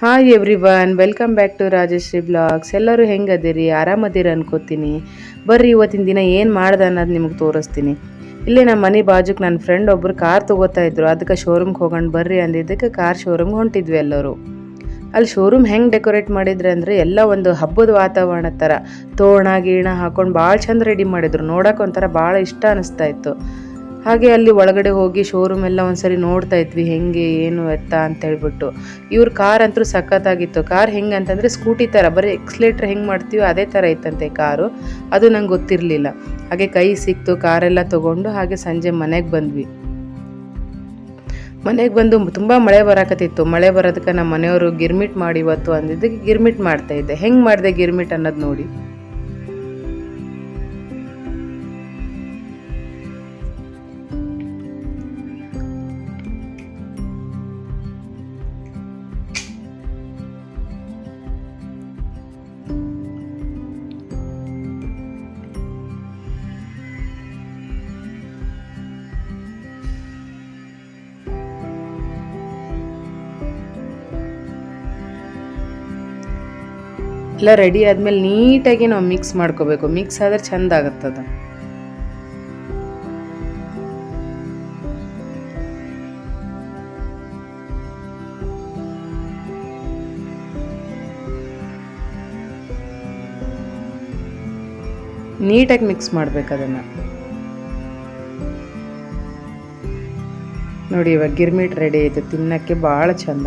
Hi everyone welcome back to Rajashree blogs ಎಲ್ಲರೂ ಹೆಂಗದಿರಿ? ಆರಾಮದಿರಿ ಅನ್ಕೋತೀನಿ. ಬರ್ರಿ, ಇವತ್ತಿನ ದಿನ ಏನು ಮಾಡ್ದೆ ಅನ್ನೋದು ನಿಮಗೆ ತೋರಿಸ್ತೀನಿ. ಇಲ್ಲೇ ನಮ್ಮ ಮನೆ ಬಾಜುಕ್ ನನ್ನ ಫ್ರೆಂಡ್ ಒಬ್ಬರು ಕಾರ್ ತಗೋತಾ ಇದ್ರು. ಅದಕ್ಕೆ ಶೋರೂಮ್ಗೆ ಹೋಗೋಣ ಬರ್ರಿ ಅಂದಿದ್ದಕ್ಕೆ ಕಾರ್ ಶೋರೂಮ್ಗೆ ಹೊಂಟಿದ್ವಿ ಎಲ್ಲರೂ. ಅಲ್ಲಿ ಶೋರೂಮ್ ಹೆಂಗೆ ಡೆಕೋರೇಟ್ ಮಾಡಿದ್ರೆ ಅಂದರೆ ಎಲ್ಲ ಒಂದು ಹಬ್ಬದ ವಾತಾವರಣ ಥರ ತೋರಣ ಗೀಣ ಹಾಕೊಂಡು ಭಾಳ ಚಂದ ರೆಡಿ ಮಾಡಿದ್ರು. ನೋಡೋಕೆ ಒಂಥರ ಭಾಳ ಇಷ್ಟ ಅನಿಸ್ತಾ ಇತ್ತು. ಹಾಗೆ ಅಲ್ಲಿ ಒಳಗಡೆ ಹೋಗಿ ಶೋರೂಮ್ ಎಲ್ಲ ಒಂದ್ಸರಿ ನೋಡ್ತಾ ಇದ್ವಿ, ಹೆಂಗೆ, ಏನು ಎತ್ತ ಅಂತ ಹೇಳ್ಬಿಟ್ಟು. ಇವ್ರ ಕಾರ್ ಅಂತೂ ಸಖತ್ತಾಗಿತ್ತು. ಕಾರ್ ಹೆಂಗೆ ಅಂತಂದರೆ ಸ್ಕೂಟಿ ಥರ ಬರೀ ಎಕ್ಸ್ಲೇಟ್ರ್ ಹೆಂಗೆ ಮಾಡ್ತೀವೋ ಅದೇ ಥರ ಇತ್ತಂತೆ ಕಾರು. ಅದು ನಂಗೆ ಗೊತ್ತಿರಲಿಲ್ಲ. ಹಾಗೆ ಕೈ ಸಿಕ್ತು ಕಾರೆಲ್ಲ ತೊಗೊಂಡು ಹಾಗೆ ಸಂಜೆ ಮನೆಗೆ ಬಂದ್ವಿ. ಮನೆಗೆ ಬಂದು ತುಂಬ ಮಳೆ ಬರಾಕತ್ತಿತ್ತು. ಮಳೆ ಬರೋದಕ್ಕೆ ನಮ್ಮ ಮನೆಯವರು ಗಿರ್ಮಿಟ್ ಮಾಡಿ ಇವತ್ತು ಅಂದಿದ್ದಕ್ಕೆ ಗಿರ್ಮಿಟ್ ಮಾಡ್ತಾ ಇದ್ದೆ. ಹೆಂಗೆ ಮಾಡಿದೆ ಗಿರ್ಮಿಟ್ ಅನ್ನೋದು ನೋಡಿ. ಎಲ್ಲ ರೆಡಿ ಆದಮೇಲೆ ನೀಟಾಗಿ ನಾವು ಮಿಕ್ಸ್ ಮಾಡ್ಕೋಬೇಕು. ಮಿಕ್ಸ್ ಆದರೆ ಚಂದ ಆಗುತ್ತದ ನೀಟಾಗಿ ಮಿಕ್ಸ್ ಮಾಡ್ಬೇಕು ಅದನ್ನು. ನೋಡಿ ಇವಾಗ ಗಿರ್ಮಿಟ್ ರೆಡಿ ಆಯಿತು ತಿನ್ನೋಕ್ಕೆ ಭಾಳ ಚಂದ.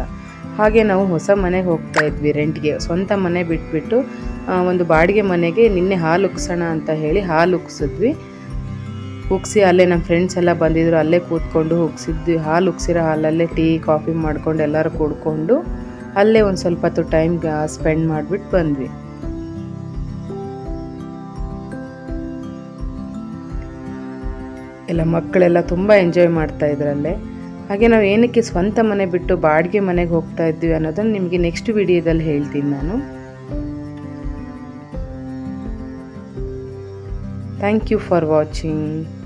ಹಾಗೆ ನಾವು ಹೊಸ ಮನೆಗೆ ಹೋಗ್ತಾ ಇದ್ವಿ ರೆಂಟ್ಗೆ ಸ್ವಂತ ಮನೆ ಬಿಟ್ಬಿಟ್ಟು ಒಂದು ಬಾಡಿಗೆ ಮನೆಗೆ ನಿನ್ನೆ ಹಾಲು ಉಕ್ಸೋಣ ಅಂತ ಹೇಳಿ ಹಾಲು ಉಕ್ಸಿದ್ವಿ. ಉಗ್ಸಿ ಅಲ್ಲೇ ನಮ್ಮ ಫ್ರೆಂಡ್ಸ್ ಎಲ್ಲ ಬಂದಿದ್ರು, ಅಲ್ಲೇ ಕೂತ್ಕೊಂಡು ಉಗ್ಸಿದ್ವಿ ಹಾಲು ಉಕ್ಸಿರೋ ಹಾಲಲ್ಲೇ ಟೀ, ಕಾಫಿ ಮಾಡ್ಕೊಂಡು ಎಲ್ಲರೂ ಕುಡ್ಕೊಂಡು ಅಲ್ಲೇ ಒಂದು ಸ್ವಲ್ಪ ಹೊತ್ತು ಟೈಮ್ ಸ್ಪೆಂಡ್ ಮಾಡಿಬಿಟ್ಟು ಬಂದ್ವಿ. ಎಲ್ಲ ಮಕ್ಕಳೆಲ್ಲ ತುಂಬ ಎಂಜಾಯ್ ಮಾಡ್ತಾ ಇದ್ರಲ್ಲೇ. ಹಾಗೆ ನಾವು ಏನಕ್ಕೆ ಸ್ವಂತ ಮನೆ ಬಿಟ್ಟು ಬಾಡಿಗೆ ಮನೆಗೆ ಹೋಗ್ತಾ ಇದ್ವಿ ಅನ್ನೋದನ್ನು ನಿಮಗೆ ನೆಕ್ಸ್ಟ್ ವಿಡಿಯೋದಲ್ಲಿ ಹೇಳ್ತೀನಿ ನಾನು. Thank you for watching